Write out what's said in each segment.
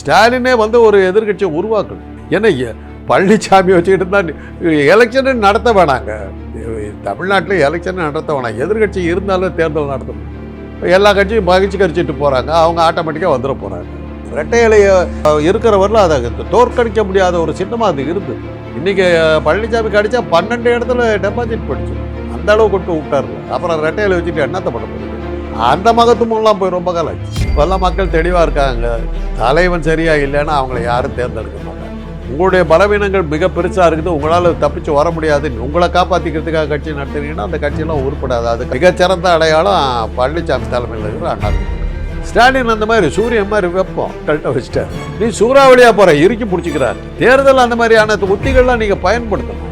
ஸ்டாலினே வந்து ஒரு எதிர்க்கட்சியை உருவாக்கணும். ஏன்னா பழனிசாமி வச்சுக்கிட்டு இருந்தால் எலெக்ஷனு நடத்த வேணாங்க. தமிழ்நாட்டில் எலெக்ஷன் நடத்த வேணாம். எதிர்க்கட்சி இருந்தாலும் தேர்தல் நடத்தணும். எல்லா கட்சியும் மகிழ்ச்சி கரிச்சிட்டு போகிறாங்க அவங்க ஆட்டோமேட்டிக்காக வந்துட போகிறாங்க ரெட்டை இலைய இருக்கிறவரில் அதை தோற்கடிக்க முடியாத ஒரு சின்னமாக அது இருந்து இன்றைக்கி பழனிசாமி கடிச்சா பன்னெண்டு இடத்துல டெபாசிட் படிச்சு அந்த அளவு கொண்டு விட்டார் அப்புறம் ரெட்டை வச்சுட்டு என்னத்தை பண்ண முடியும் அந்த மகத்துவம்லாம் போய் ரொம்ப காலம் இப்போல்லாம் மக்கள் தெளிவாக இருக்காங்க. தலைவன் சரியாக இல்லைன்னா அவங்கள யாரும் தேர்ந்தெடுக்க மாட்டாங்க. உங்களுடைய பலவீனங்கள் மிக பெருசாக இருக்குது. உங்களால் தப்பிச்சு வர முடியாது. உங்களை காப்பாற்றிக்கிறதுக்காக கட்சி நடத்துனீங்கன்னா அந்த கட்சியெல்லாம் உருப்படாது. அது மிகச்சிறந்த அடையாளம் பழனிசாமி தலைமையில் இருக்கிற அண்ணா ஸ்டாலின் அந்த மாதிரி சூரியன் மாதிரி வெப்பம். கரெக்டாக வச்சுட்டார். நீ சூறாவளியாக போகிற இறுக்கி பிடிச்சிக்கிறார். தேர்தல் அந்த மாதிரியான உத்திகள்லாம் நீங்கள் பயன்படுத்தணும்.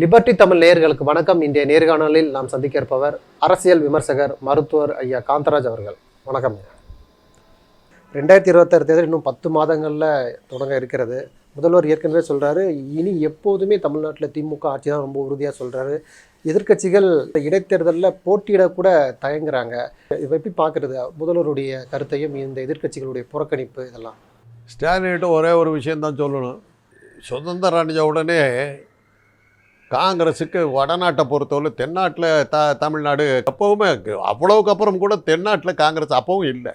லிபர்டி தமிழ் நேயர்களுக்கு வணக்கம். இன்றைய நேர்காணலில் நாம் சந்திக்க இருப்பவர் அரசியல் விமர்சகர் மருத்துவர் ஐயா காந்தராஜ் அவர்கள். வணக்கம் ரெண்டாயிரத்தி இருபத்தாறு தேர்தல் இன்னும் பத்து மாதங்களில் தொடங்க இருக்கிறது. முதல்வர் ஏற்கனவே சொல்கிறாரு இனி எப்போதுமே தமிழ்நாட்டில் திமுக ஆட்சி தான் ரொம்ப உறுதியாக சொல்கிறாரு எதிர்க்கட்சிகள் இடைத்தேர்தலில் போட்டியிடக்கூட தயங்குறாங்க. இதை எப்படி பார்க்குறது? முதல்வருடைய கருத்தையும் இந்த எதிர்க்கட்சிகளுடைய புறக்கணிப்பு இதெல்லாம். ஸ்டாலின்கிட்ட ஒரே ஒரு விஷயம்தான் சொல்லணும். சுதந்திரம் அடைஞ்ச உடனே காங்கிரஸுக்கு வடநாட்டை பொறுத்தவரை தென்னாட்டில் த தமிழ்நாடு எப்போவுமே அவ்வளவுக்கு அப்புறம் கூட தென்னாட்டில் காங்கிரஸ் அப்பவும் இல்லை.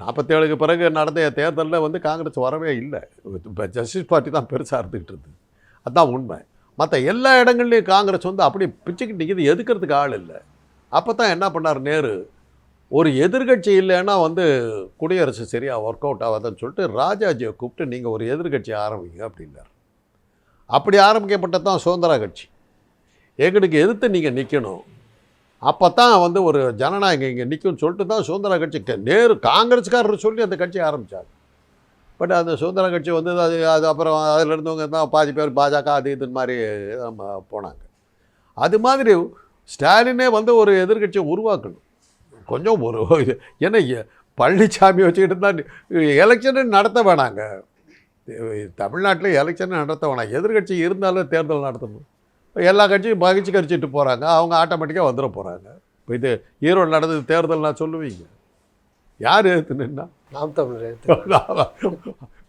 நாற்பத்தேழுக்கு பிறகு நடந்த தேர்தலில் வந்து காங்கிரஸ் வரவே இல்லை. இப்போ ஜஸ்டிஸ் பார்ட்டி தான் பெருசாக இருந்துக்கிட்டு இருந்தது அதுதான் உண்மை. மற்ற எல்லா இடங்கள்லையும் காங்கிரஸ் வந்து அப்படியே பிச்சுக்கிட்டு நிற்கிது எதுக்கிறதுக்கு ஆள் இல்லை. அப்போ தான் என்ன பண்ணார் நேரு? ஒரு எதிர்க்கட்சி இல்லைன்னா வந்து குடியரசு சரியாக ஒர்க் அவுட் ஆகாதுன்னு சொல்லிட்டு ராஜாஜியை கூப்பிட்டு நீங்கள் ஒரு எதிர்கட்சி ஆரம்பிங்க அப்படின்னார். அப்படி ஆரம்பிக்கப்பட்டது தான் சுதந்திர கட்சி. எங்களுக்கு எதிர்த்து நீங்கள் நிற்கணும் அப்போ தான் வந்து ஒரு ஜனநாயகம் இங்கே நிற்கும்னு சொல்லிட்டு தான் சுதந்திர கட்சி நேரு காங்கிரஸ்காரர் சொல்லி அந்த கட்சி ஆரம்பித்தார் பட் அந்த சுதந்திர கட்சி வந்து அது அது அப்புறம் அதில் இருந்தவங்க தான் பாதி பேர் பாஜக அது இது மாதிரி நம்ம போனாங்க. அது மாதிரி ஸ்டாலினே வந்து ஒரு எதிர்க்கட்சியை உருவாக்கணும். கொஞ்சம் ஒரு ஏன்னா பழனிசாமி வச்சுக்கிட்டு தான் எலெக்ஷனு நடத்த வேணாங்க. தமிழ்நாட்டில் எலெக்ஷன் நடத்த வேணாம் எதிர்க்கட்சி இருந்தாலும் தேர்தல் நடத்தணும். எல்லா கட்சியும் பகிச்சு கரிச்சிட்டு போகிறாங்க அவங்க ஆட்டோமேட்டிக்காக வந்துட போகிறாங்க இப்போ இது ஈரோடு நடந்தது தேர்தல் நான் சொல்லுவீங்க. யார் எடுத்து நின்னா? நாம் தமிழர்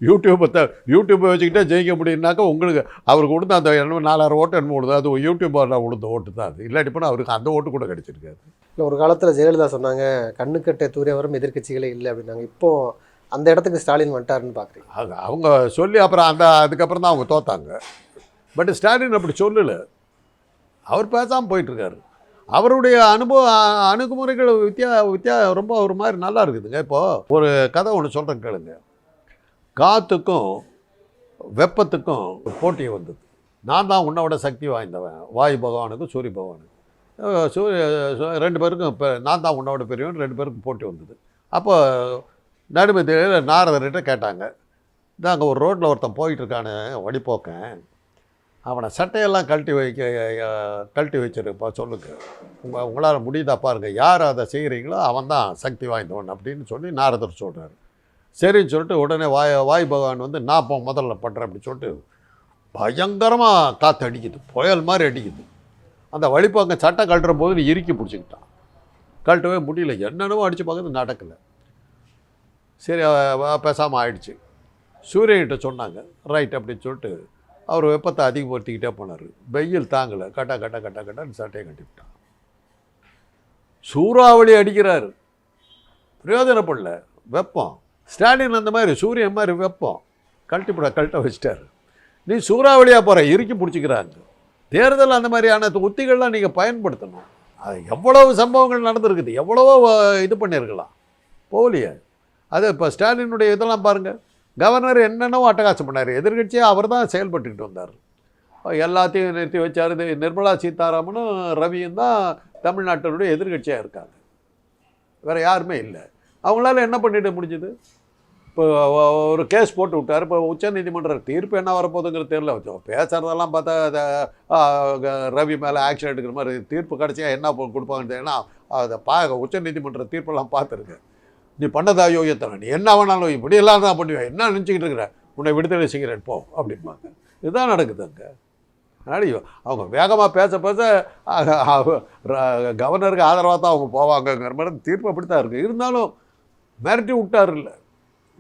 யூடியூப்பை த யூடியூப்பை வச்சுக்கிட்டே ஜெயிக்க முடியும்னாக்கா உங்களுக்கு அவருக்கு கொடுத்த அந்த என்ன நாலாயிரம் ஓட்டு என்ன விடுது அது யூடியூப்பில் கொடுத்த ஓட்டு தான் அது. இல்லாட்டி போனால் அவருக்கு அந்த ஓட்டு கூட கிடைச்சிருக்காது. இல்லை ஒரு காலத்தில் ஜெயலலிதா சொன்னாங்க கண்ணுக்கட்டை தூரியவரும் எதிர்க்கட்சிகளே இல்லை அப்படின்னாங்க. இப்போ அந்த இடத்துக்கு ஸ்டாலின் வந்துட்டாருன்னு பார்க்குறீங்க அது அவங்க சொல்லி அப்புறம் அந்த அதுக்கப்புறம் தான் அவங்க தோத்தாங்க. பட் ஸ்டாலின் அப்படி சொல்லலை. அவர் பேசாமல் போயிட்டுருக்காரு. அவருடைய அனுபவ அணுகுமுறைகள் வித்தியா வித்தியா ரொம்ப ஒரு மாதிரி நல்லா இருக்குதுங்க. இப்போது ஒரு கதை ஒன்று சொல்கிறேன் கேளுங்க. காற்றுக்கும் வெப்பத்துக்கும் போட்டி வந்தது. நான் தான் உன்னை விட சக்தி வாய்ந்தவன். வாயு பகவானுக்கும் சூரிய பகவானுக்கும் சூரிய சு- ரெண்டு பேருக்கும் இப்போ நான் தான் உன்னோட பெரியவன் ரெண்டு பேருக்கும் போட்டி வந்தது. அப்போ நடுமத்தியில் நாரதர்கிட்ட கேட்டாங்க. இதாங்க ஒரு ரோட்டில் ஒருத்தன் போயிட்டு இருக்கானு அவனை சட்டையெல்லாம் கழட்டி வைக்க கழட்டி வச்சிருப்பா சொல்லுங்க. உங்கள் உங்களால் முடியுதா பாருங்கள் யார் அதை செய்கிறீங்களோ அவன் தான் சக்தி வாய்ந்தவன் அப்படின்னு சொல்லி நாரதர் சொல்கிறார் சரின்னு சொல்லிட்டு உடனே வாய் வாய் பகவான் வந்து நான் இப்போ முதல்ல பண்ணுறேன் அப்படி சொல்லிட்டு பயங்கரமாக காற்று அடிக்குது. புயல் மாதிரி அடிக்குது. அந்த வழிபாங்க சட்டை கழட்டுற போது நீ இறுக்கி பிடிச்சிக்கிட்டான். கழட்டவே முடியல. என்னென்னவோ அடித்து பார்க்கறது நடக்கலை. சரி பேசாமல் ஆயிடுச்சு. சூரியன்கிட்ட சொன்னாங்க ரைட் அப்படின்னு சொல்லிட்டு அவர் வெப்பத்தை அதிகப்படுத்திக்கிட்டே போனார். வெயில் தாங்கலை கட்டா கட்டா கட்டா கட்டான்னு சட்டையை கட்டிவிட்டான் சூறாவளி அடிக்கிறார். பிரயோஜனப்படல வெப்பம். ஸ்டாலின் அந்த மாதிரி சூரியன் மாதிரி வெப்பம். கழட்டிப்பட கழட்ட வச்சிட்டார். நீ சூறாவளியாக போகிற இறுக்கி பிடிச்சிக்கிறாங்க. தேர்தல் அந்த மாதிரியான உத்திகள்லாம் நீங்கள் பயன்படுத்தணும். அது எவ்வளவு சம்பவங்கள் நடந்திருக்குது எவ்வளவோ இது பண்ணியிருக்கலாம் போகலையே. அது இப்போ ஸ்டாலினுடைய இதெல்லாம் பாருங்கள் கவர்னர் என்னென்னவோ அட்டகாசம் பண்ணார். எதிர்கட்சியாக அவர் தான் செயல்பட்டுக்கிட்டு வந்தார். எல்லாத்தையும் நிறுத்தி வச்சார். இது நிர்மலா சீதாராமனும் ரவியும் தான் தமிழ்நாட்டினுடைய எதிர்கட்சியாக இருக்காங்க. வேறு யாருமே இல்லை. அவங்களால என்ன பண்ணிட முடிஞ்சுது? இப்போ ஒரு கேஸ் போட்டு விட்டார். இப்போ உச்சநீதிமன்ற தீர்ப்பு என்ன வரப்போகுதுங்கிற தெரியல. வச்சோம் பேசுகிறதெல்லாம் பார்த்தா அதை, ரவி மேலே ஆக்ஷன் எடுக்கிற மாதிரி தீர்ப்பு கிடச்சியா என்ன கொடுப்பாங்கன்னு ஏன்னா அதை பா உச்சநீதிமன்ற தீர்ப்பெல்லாம் பார்த்துருக்கேன். நீ பண்ணதா யோகியத்தனை நீ என்ன வேணாலும் இப்படி எல்லாம் தான் பண்ணுவேன் என்ன நினச்சிக்கிட்டு இருக்கிற? உன்னை விடுதலை செய்கிறேன் போ அப்படிம்பாங்க. இதுதான் நடக்குது அங்கே. அடியோ அவங்க வேகமாக பேச பேச கவர்னருக்கு ஆதரவாக தான் அவங்க போவாங்கங்கிற மாதிரி தீர்ப்பு அப்படி தான் இருக்குது இருந்தாலும் மிரட்டி விட்டார் இல்லை.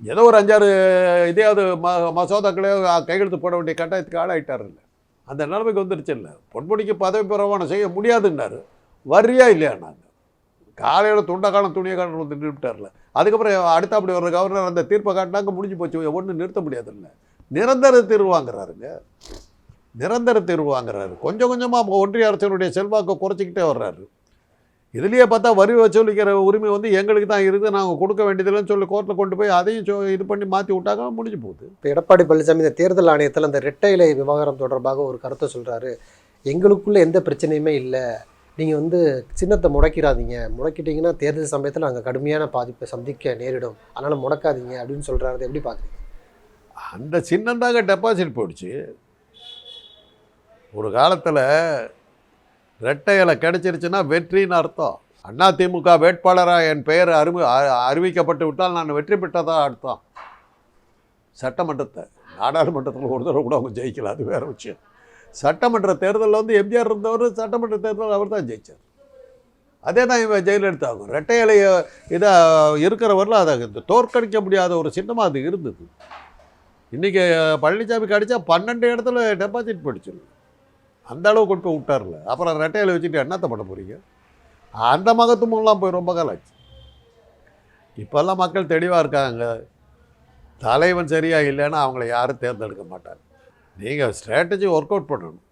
ஏதோ ஒரு அஞ்சாறு இதையாவது ம மசோதாக்களையோ கையெழுத்து போட வேண்டிய கட்டாயத்துக்கு ஆளாயிட்டார் இல்லை. அந்த நிலைமைக்கு வந்துருச்சு இல்லை. பொன்முடிக்கு பதவி பிரமாணம் செய்ய முடியாதுன்னாரு. வரியா இல்லையா நாங்கள் காலையில் துண்டக்காலம் துணியை காலம் வந்து அதுக்கப்புறம் அடுத்த அப்படி வர்ற கவர்னர் அந்த தீர்ப்பை காட்டினாங்க முடிஞ்சு போச்சு. ஒன்றும் நிறுத்த முடியாதுல்ல. நிரந்தர தீர்வு வாங்குறாருங்க. நிரந்தர தீர்வு வாங்குறாரு. கொஞ்சம் கொஞ்சமாக ஒன்றிய அரசினுடைய செல்வாக்கை குறைச்சிக்கிட்டே வர்றாரு. இதுலேயே பார்த்தா வரி வசூலிக்கிற உரிமை வந்து எங்களுக்கு தான் இருக்குது. நாங்கள் கொடுக்க வேண்டியதில்லைன்னு சொல்லி கோர்ட்டில் கொண்டு போய் அதையும் சொ- இது பண்ணி மாற்றி விட்டாக்க முடிஞ்சு போகுது. இப்போ எடப்பாடி பழனிசாமி இந்த தேர்தல் ஆணையத்தில் அந்த இரட்டை இலை விவகாரம் தொடர்பாக ஒரு கருத்தை சொல்கிறாரு எங்களுக்குள்ளே எந்த பிரச்சனையுமே இல்லை. நீங்கள் வந்து சின்னத்தை முடக்கிறாதீங்க முடக்கிட்டீங்கன்னா தேர்தல் சமயத்தில் அங்கே கடுமையான பாதிப்பை சந்திக்க நேரிடும். அதனால் முடக்காதீங்க அப்படின்னு சொல்கிறாரு எப்படி பார்க்குறீங்க அந்த சின்னந்தாங்க டெபாசிட் போயிடுச்சு. ஒரு காலத்தில் ரெட்டை இலை கிடச்சிருச்சுன்னா வெற்றின்னு அர்த்தம். அண்ணா திமுக வேட்பாளராக என் பெயர் அறிமு அ- அறிவிக்கப்பட்டு விட்டால் நான் வெற்றி பெற்றதாக அர்த்தம்? சட்டமன்றத்தை நாடாளுமன்றத்தில் ஒரு தடவை கூட அவங்க ஜெயிக்கல. அது வேறு விஷயம். சட்டமன்ற தேர்தலில் வந்து எம்ஜிஆர் இருந்தவர் சட்டமன்ற தேர்தலில் அவர் தான் ஜெயிச்சார். அதே தான் இவன் ஜெயலலிதா ரெட்டை இலைய இதை இருக்கிறவரில் அதை தோற்கடிக்க முடியாத ஒரு சின்னமாக அது இருந்தது. இன்றைக்கி பழனிசாமி கடித்தா பன்னெண்டு இடத்துல டெபாசிட் போயிடுச்சு அந்த அளவு கொண்டு போய் விட்டார்ல. அப்புறம் ரெட்டையில் வச்சுட்டு என்னத்தை பண்ண போகிறீங்க அந்த மகத்துவம்லாம் போய் ரொம்ப காலம் ஆச்சு. இப்போல்லாம் மக்கள் தெளிவாக இருக்காங்க. தலைவன் சரியாக இல்லைன்னா அவங்கள யாரும் தேர்ந்தெடுக்க மாட்டாங்க. நீங்கள் ஸ்ட்ராட்டஜி ஒர்க் அவுட் பண்ணணும்.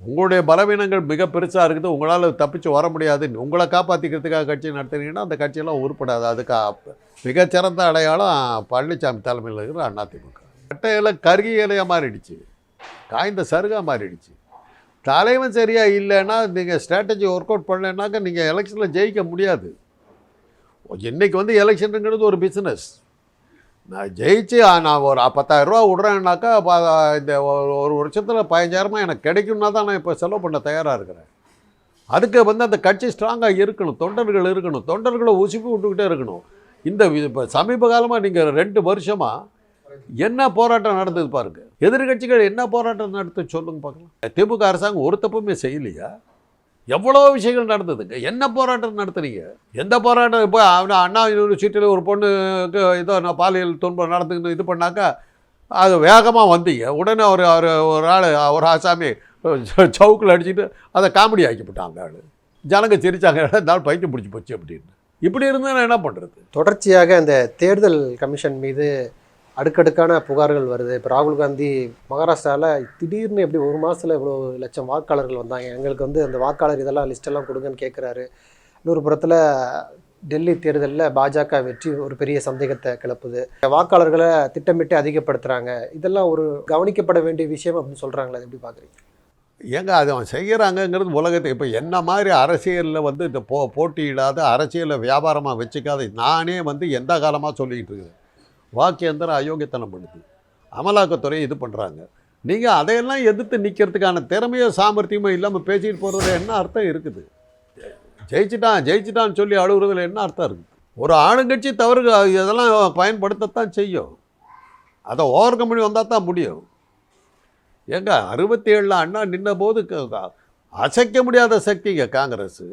உங்களுடைய பலவீனங்கள் மிக பெருசாக இருக்குது. உங்களால் தப்பிச்சு வர முடியாது. உங்களை காப்பாற்றிக்கிறதுக்காக கட்சி நடத்துனீங்கன்னா அந்த கட்சியெல்லாம் உருப்படாது. அதுக்கு மிகச்சிறந்த அடையாளம் பழனிசாமி தலைமையில் இருக்கிற அதிமுக. கட்டையில் கருகி இலையாக மாறிடுச்சு. காய்ந்த சருகாக மாறிடுச்சு. தலைவன் சரியாக இல்லைன்னா நீங்கள் ஸ்ட்ராட்டஜி ஒர்க் அவுட் பண்ணலைன்னாக்க நீங்கள் எலெக்ஷனில் ஜெயிக்க முடியாது. இன்றைக்கி வந்து எலெக்ஷனுங்கிறது ஒரு பிஸ்னஸ் நான் ஜெயிச்சு நான் ஒரு பத்தாயிரம் ரூபா விட்றேன்னாக்கா இந்த ஒரு- ஒரு வருஷத்தில் பதினஞ்சாயிரமா எனக்கு கிடைக்கும்னா தான் நான் இப்போ செலவு பண்ண தயாராக இருக்கிறேன். அதுக்கு வந்து அந்த கட்சி ஸ்ட்ராங்காக இருக்கணும் தொண்டர்கள் இருக்கணும் தொண்டர்களை உசுப்பி விட்டுக்கிட்டே இருக்கணும். இந்த இப்போ சமீப காலமாக நீங்கள் ரெண்டு வருஷமாக என்ன போராட்டம் நடந்தது பாருங்க. எதிர்கட்சிகள் என்ன போராட்டம் நடத்து சொல்லுங்க பார்க்கலாம். திமுக அரசாங்கம் ஒரு தப்புமே செய்யலையா? எவ்வளோ விஷயங்கள் நடந்ததுங்க? என்ன போராட்டம் நடத்துறீங்க எந்த போராட்டம்? இப்போ அவன அண்ணா யூனிவர்சிட்டியில் ஒரு பொண்ணுக்கு ஏதோ நான் பாலியல் துன்பம் நடந்துக்கணும் இது பண்ணாக்கா அது வேகமாக வந்தீங்க. உடனே ஒரு ஒரு ஒரு ஆள் ஒரு ஆசாமி சவுக்கில் அடிச்சுட்டு அதை காமெடி ஆக்கிவிட்டாங்க அந்த ஆள். ஜனங்க சிரிச்சாங்க இருந்தாலும் ஆள் பைத்தியம் பிடிச்சி போச்சு அப்படின்னு. இப்படி இருந்தால் நான் என்ன பண்ணுறது? தொடர்ச்சியாக இந்த தேர்தல் கமிஷன் மீது அடுக்கடுக்கான புகார்கள் வருது. இப்போ ராகுல் காந்தி மகாராஷ்டிராவில் திடீர்னு எப்படி ஒரு மாதத்தில் இவ்வளோ லட்சம் வாக்காளர்கள் வந்தாங்க? எங்களுக்கு வந்து அந்த வாக்காளர் இதெல்லாம் லிஸ்டெல்லாம் கொடுங்கன்னு கேட்குறாரு இன்னொரு புறத்தில் டெல்லி தேர்தலில் பாஜக வெற்றி ஒரு பெரிய சந்தேகத்தை கிளப்புது. வாக்காளர்களை திட்டமிட்டு அதிகப்படுத்துகிறாங்க இதெல்லாம் ஒரு கவனிக்கப்பட வேண்டிய விஷயம் அப்படின்னு சொல்கிறாங்களே எப்படி பார்க்குறீங்க ஏங்க அது அவன் செய்கிறாங்கங்கிறது உலகத்தை. இப்போ என்ன மாதிரி அரசியலில் வந்து இந்த போ போட்டியிடாத அரசியலை வியாபாரமாக வச்சுக்காத நானே வந்து எந்த காலமாக சொல்லிக்கிட்டு இருக்குது? வாக்கியந்திரம் அயோக்கியத்தனம் பண்ணுது அமலாக்கத்துறை இது பண்ணுறாங்க நீங்கள் அதையெல்லாம் எதிர்த்து நிற்கிறதுக்கான திறமையோ சாமர்த்தியமோ இல்லாமல் பேசிட்டு போகிறதுல என்ன அர்த்தம் இருக்குது? ஜெயிச்சிட்டான் ஜெயிச்சிட்டான்னு சொல்லி அழுகுறதுல என்ன அர்த்தம் இருக்குது ஒரு ஆளுங்கட்சி தவறு இதெல்லாம் பயன்படுத்தத்தான் செய்யும். அதை ஓவர் கம் பண்ணி வந்தால் தான் முடியும். ஏங்க அறுபத்தி ஏழில் அண்ணா நின்ன போது க- அசைக்க முடியாத சக்திங்க காங்கிரஸு.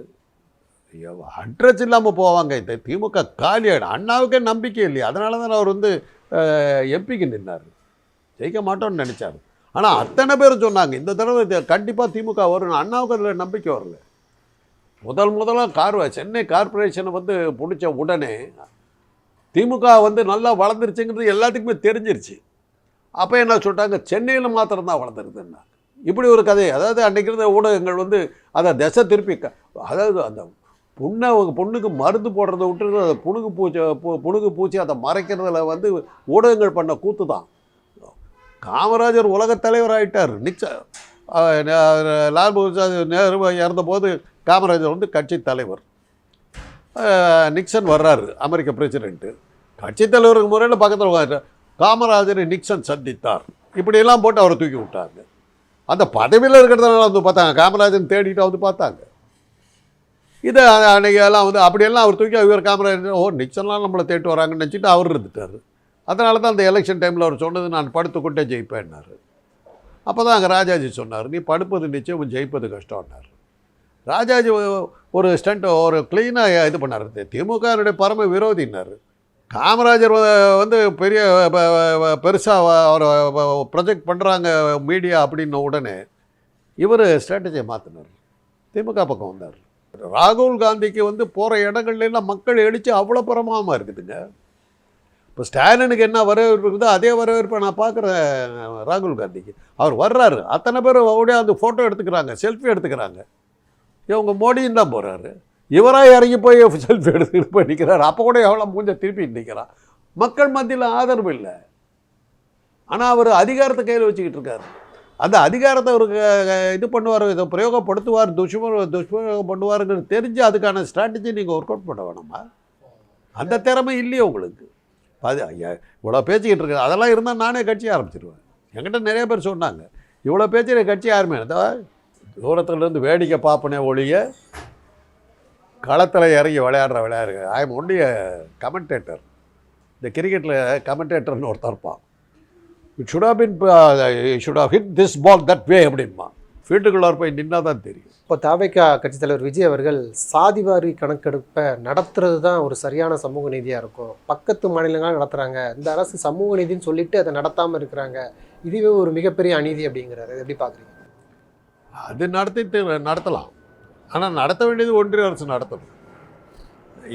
அட்ரஸ் இல்லாமல் போவாங்க. இந்த திமுக காலியாயிடும். அண்ணாவுக்கே நம்பிக்கை இல்லையா. அதனால தான் அவர் வந்து எம்பிக்கு நின்னார். ஜெயிக்க மாட்டோம்னு நினச்சார். ஆனால் அத்தனை பேர் சொன்னாங்க இந்த தடவை கண்டிப்பாக திமுக வரும் அண்ணாவுக்கு அதில் நம்பிக்கை வரல. முதல் முதலாக கார் சென்னை கார்ப்பரேஷனை வந்து பிடிச்ச உடனே திமுக வந்து நல்லா வளர்ந்துருச்சுங்கிறது எல்லாத்துக்குமே தெரிஞ்சிருச்சு. அப்போ என்ன சொல்லிட்டாங்க? சென்னையில் மாத்திரம்தான் வளர்ந்துருதுன்னா இப்படி ஒரு கதை அதாவது அன்றைக்கிறது ஊடகங்கள் வந்து அதை திசை திருப்பி அதாவது அந்த புண்ணை பொண்ணுக்கு மருந்து போடுறத விட்டுறது அதை புணுகு பூச்சி புணுகு பூச்சி அதை மறைக்கிறதுல வந்து ஊடகங்கள் பண்ண கூத்து தான். காமராஜர் உலகத் தலைவர் ஆகிட்டார் நிச்ச லால் பகதூர் நேரு இறந்தபோது காமராஜர் வந்து கட்சி தலைவர். நிக்சன் வர்றாரு அமெரிக்க பிரசிடென்ட்டு. கட்சி தலைவருக்கு முறையில் பக்கத்தில் உட்காந்து காமராஜரை நிக்சன் சந்தித்தார். இப்படியெல்லாம் போட்டு அவரை தூக்கி விட்டாங்க. அந்த பதவியில் இருக்கிறதுனால வந்து பார்த்தாங்க. காமராஜன் தேடிட்டு வந்து பார்த்தாங்க. இதை அன்னைக்கு எல்லாம் வந்து அப்படியெல்லாம் அவர் தூக்கி இவர் காமராஜர் ஓ நிக்சன்லாம் நம்மளை தேட்டு வராங்கன்னு நினச்சிட்டு அவர் இருந்துட்டார். அதனால தான் அந்த எலெக்ஷன் டைமில் அவர் சொன்னது நான் படுத்துக்கொண்டே ஜெயிப்பேன்னாரு அப்போ தான் அங்கே ராஜாஜி சொன்னார் நீ படுப்பது நிச்சயம் ஜெயிப்பது கஷ்டம்னார் ராஜாஜி ஒரு ஸ்டண்ட் ஒரு க்ளீனாக இது பண்ணார். திமுகனுடைய பரம விரோதினார் காமராஜர் வந்து பெரிய பெருசாக அவரை ப்ரொஜெக்ட் பண்ணுறாங்க மீடியா அப்படின்ன உடனே இவர் ஸ்ட்ராட்டஜியை மாற்றினார் திமுக பக்கம் வந்தார். ராகுல் காந்திக்கு வந்து போகிற இடங்கள்லாம் மக்கள் எழுச்சி அவ்வளோ பிரமாதமாக இருக்குதுங்க. இப்போ ஸ்டாலினுக்கு என்ன வரவேற்பு இருக்குதோ அதே வரவேற்பை நான் பார்க்குறேன் ராகுல் காந்திக்கு. அவர் வர்றாரு. அத்தனை பேர் அப்படியே அந்த ஃபோட்டோ எடுத்துக்கிறாங்க செல்ஃபி எடுத்துக்கிறாங்க. இவங்க மோடியும் தான் போகிறாரு இவராக இறங்கி போய் செல்ஃபி எடுத்துக்கிட்டு போய் நிற்கிறாரு அப்போ கூட எவ்வளோ மூஞ்ச திருப்பி நிற்கிறான் மக்கள் மத்தியில் ஆதரவு இல்லை. ஆனால் அவர் அதிகாரத்தை கையில் வச்சுக்கிட்டு இருக்காரு. அந்த அதிகாரத்தை அவருக்கு இது பண்ணுவார் இதை பிரயோகப்படுத்துவார் துஷ்ம துஷ்பிரயோகம் பண்ணுவாருங்கிறது தெரிஞ்சு அதுக்கான ஸ்ட்ராட்டஜி நீங்கள் ஒர்க் அவுட் பண்ண வேணாமா? அந்த திறமை இல்லையே உங்களுக்கு. அது ஐயா, இவ்வளோ பேச்சுக்கிட்டு இருக்கு அதெல்லாம் இருந்தால் நானே கட்சி ஆரம்பிச்சிருவேன். என்கிட்ட நிறைய பேர் சொன்னாங்க இவ்வளோ பேச்சு கட்சி யாருமே தூரத்துலேருந்து இருந்து வேடிக்கை பார்ப்பனே ஒழிய களத்தில் இறங்கி விளையாடுற விளையாடுற ஐ எம் ஒன்லி கமெண்டேட்டர் இந்த கிரிக்கெட்டில் கமெண்டேட்டர்னு ஒருத்தர் இருப்பான். It should been should have hit this ball that way அப்படின்பா ஃபீல்டுக்குள்ளார போய் நின்னா தான் தெரியும். இப்போ தாவேக்கா கட்சித் தலைவர் விஜய் அவர்கள் சாதிவாரி கணக்கெடுப்பை நடத்துறது தான் ஒரு சரியான சமூக நீதியாக இருக்கும். பக்கத்து மாநிலங்கள் நடத்துகிறாங்க இந்த அரசு சமூக நீதின்னு சொல்லிட்டு அதை நடத்தாமல் இருக்கிறாங்க. இதுவே ஒரு மிகப்பெரிய அநீதி அப்படிங்கிறாரு. எப்படி பார்க்குறீங்க? அது நடத்திட்டு நடத்தலாம். ஆனால் நடத்த வேண்டியது ஒன்றிய அரசு நடத்தணும்.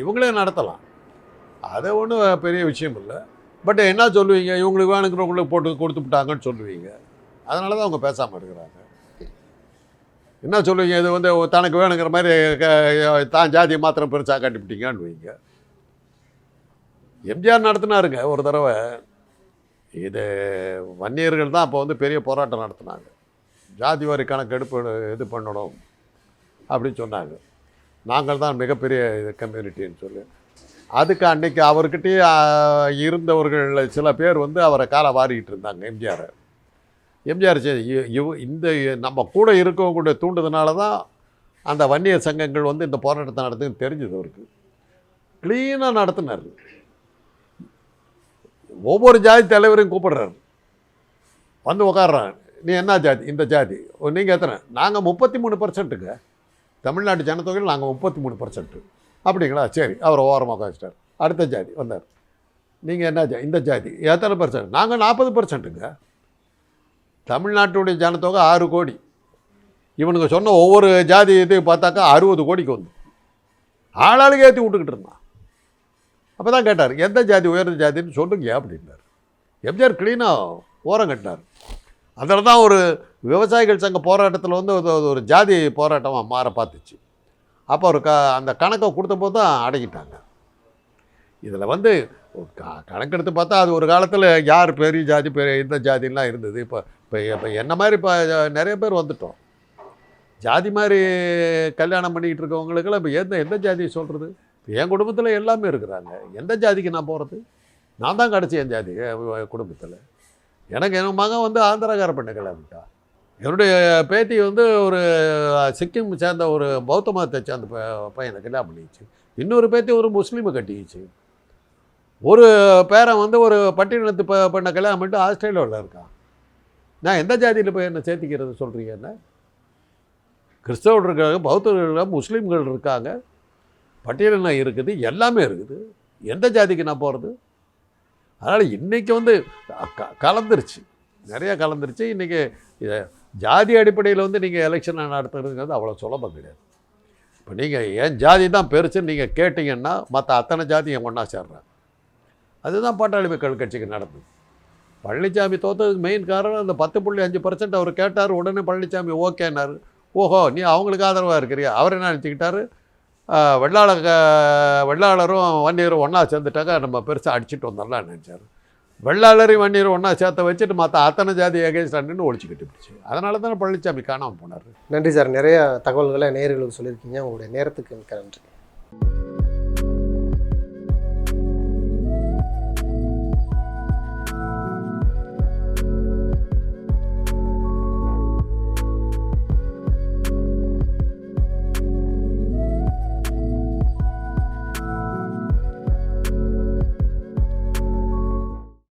இவங்களே நடத்தலாம். அது ஒன்றும் பெரிய விஷயம் இல்லை. பட் என்ன சொல்லுவீங்க? இவங்களுக்கு வேணுங்கிறவங்களுக்கு போட்டு கொடுத்து விட்டாங்கன்னு சொல்லுவீங்க. அதனால தான் அவங்க பேசாமல் இருக்கிறாங்க. என்ன சொல்லுவீங்க? இது வந்து தனக்கு வேணுங்கிற மாதிரி தான் ஜாதியை மாத்திரம் பெருசாக கட்டிவிட்டீங்கன்னு வைங்க. எம்ஜிஆர் நடத்தினாருங்க ஒரு தடவை. இது வன்னியர்கள் தான் அப்போ வந்து பெரிய போராட்டம் நடத்தினாங்க. ஜாதி வாரி கணக்கெடுப்பு இது பண்ணணும் அப்படின்னு சொன்னாங்க. நாங்கள் தான் மிகப்பெரிய இது கம்யூனிட்டின்னு சொல்லி. அதுக்கு அன்னைக்கு அவர்கிட்டயே இருந்தவர்கள் சில பேர் வந்து அவரை காலை வாரிக்கிட்டு இருந்தாங்க எம்ஜிஆரை. எம்ஜிஆர் இவ் இந்த நம்ம கூட இருக்கவங்களுடைய தூண்டுதனால தான் அந்த வன்னியர் சங்கங்கள் வந்து இந்த போராட்டத்தை நடத்துன்னு தெரிஞ்சது அவருக்கு. க்ளீனாக நடத்தினார். ஒவ்வொரு ஜாதி தலைவரையும் கூப்பிடுறாரு. வந்து உட்கார்றான் நீ என்ன ஜாதி? இந்த ஜாதி? நீங்கள் எத்தனை? நாங்கள் முப்பத்தி மூணு பர்சன்ட்டுங்க தமிழ்நாட்டு ஜனத்தொகையில் நாங்கள் முப்பத்தி மூணு பர்சன்ட்டு அப்படிங்களா? சரி அவர் ஓரமாக உட்காந்துட்டார் அடுத்த ஜாதி வந்தார். நீங்கள் என்ன ஜா இந்த ஜாதி எத்தனை பர்சன்ட் நாங்கள் நாற்பது பர்சன்ட்டுங்க தமிழ்நாட்டுடைய ஜனத்தொகை ஆறு கோடி. இவனுங்க சொன்ன ஒவ்வொரு ஜாதி இது பார்த்தாக்கா அறுபது கோடிக்கு வந்து. ஆளாளுக்கு ஏற்றி விட்டுக்கிட்டு இருந்தான் அப்போ தான் கேட்டார் எந்த ஜாதி உயர்ந்த ஜாதின்னு சொல்லுங்க அப்படின்னார். எம்ஜிஆர் க்ளீனாக ஓரம் கட்டினார். அதில் தான் ஒரு விவசாயிகள் சங்க போராட்டத்தில் வந்து ஒரு ஜாதி போராட்டமாக மாற பார்த்துச்சு. அப்போ ஒரு க அந்த கணக்கை கொடுத்தபோது தான் அடங்கிட்டாங்க இதில் வந்து க கணக்கெடுத்து பார்த்தா அது ஒரு காலத்தில் யார் பெரிய ஜாதி பெரிய இந்த ஜாதிலாம் இருந்தது. இப்போ இப்போ இப்போ என்ன மாதிரி இப்போ நிறைய பேர் வந்துட்டோம். ஜாதி மாதிரி கல்யாணம் பண்ணிக்கிட்டு இருக்கவங்களுக்கெல்லாம் இப்போ எந்த எந்த ஜாதியை சொல்கிறது என் குடும்பத்தில் எல்லாமே இருக்கிறாங்க. எந்த ஜாதிக்கு நான் போகிறது நான் தான் கிடச்சி என் ஜாதி குடும்பத்தில். எனக்கு என் மகன் வந்து ஆந்திராக்கார பெண்ணை கிளம்பிட்டா என்னுடைய பேத்தி வந்து ஒரு சிக்கிம் சேர்ந்த ஒரு பௌத்த மதத்தை சேர்ந்த ப- பையனை கல்யாணம் பண்ணிச்சு இன்னொரு பேத்தி ஒரு முஸ்லீமை கட்டிக்கிச்சு. ஒரு பேரன் வந்து ஒரு பட்டியலத்து ப பண்ண கல்யாணம் பண்ணிட்டு ஆஸ்திரேலியாவில் இருக்கான். நான் எந்த ஜாதியில் போய் என்ன சேர்த்திக்கிறது சொல்கிறீங்க என்ன? கிறிஸ்தவர்கள் இருக்காங்க பௌத்தர்கள் இருக்காங்க முஸ்லீம்கள் இருக்காங்க. பட்டியலின இருக்குது எல்லாமே இருக்குது. எந்த ஜாதிக்கு நான் போகிறது அதனால் இன்றைக்கி வந்து க- கலந்துருச்சு. நிறையா கலந்துருச்சு. இன்றைக்கி இதை ஜாதி அடிப்படையில் வந்து நீங்கள் எலெக்ஷனை நடத்துறதுங்கிறது அவ்வளோ சுலபம் கிடையாது. இப்போ நீங்கள் என் ஜாதி தான் பெருசுன்னு நீங்கள் கேட்டிங்கன்னா மற்ற அத்தனை ஜாதியும் ஒன்றா சேர்றேன் அதுதான் பாட்டாளி மக்கள் கட்சிக்கு நடந்தது. பழனிசாமி தோத்ததுக்கு மெயின் காரணம் அந்த பத்து புள்ளி அஞ்சு பர்சன்ட் அவர் கேட்டார் உடனே பழனிசாமி ஓகேனார் ஓஹோ நீ அவங்களுக்கு ஆதரவாக இருக்கிறியா? அவர் என்ன நினச்சிக்கிட்டாரு வெள்ளாள க- வெள்ளாளரும் வன்னியரும் ஒன்றா சேர்ந்துட்டாங்க. நம்ம பெருசாக அடிச்சுட்டு வந்துடலாம்னு நினச்சார். வெள்ளாளரையும் வன்னியரும் ஒன்றா சேர்த்த வச்சுட்டு மற்ற அத்தனை ஜாதி எகேன்ஸ்ட் அண்ணன்னு ஒழிச்சுக்கிட்டு போச்சு அதனால தானே பழனிசாமி காணாமல் போனார். நன்றி சார். நிறைய தகவல்களை நேர்களுக்கு சொல்லியிருக்கீங்க. உங்களுடைய நேரத்துக்கு நன்றி.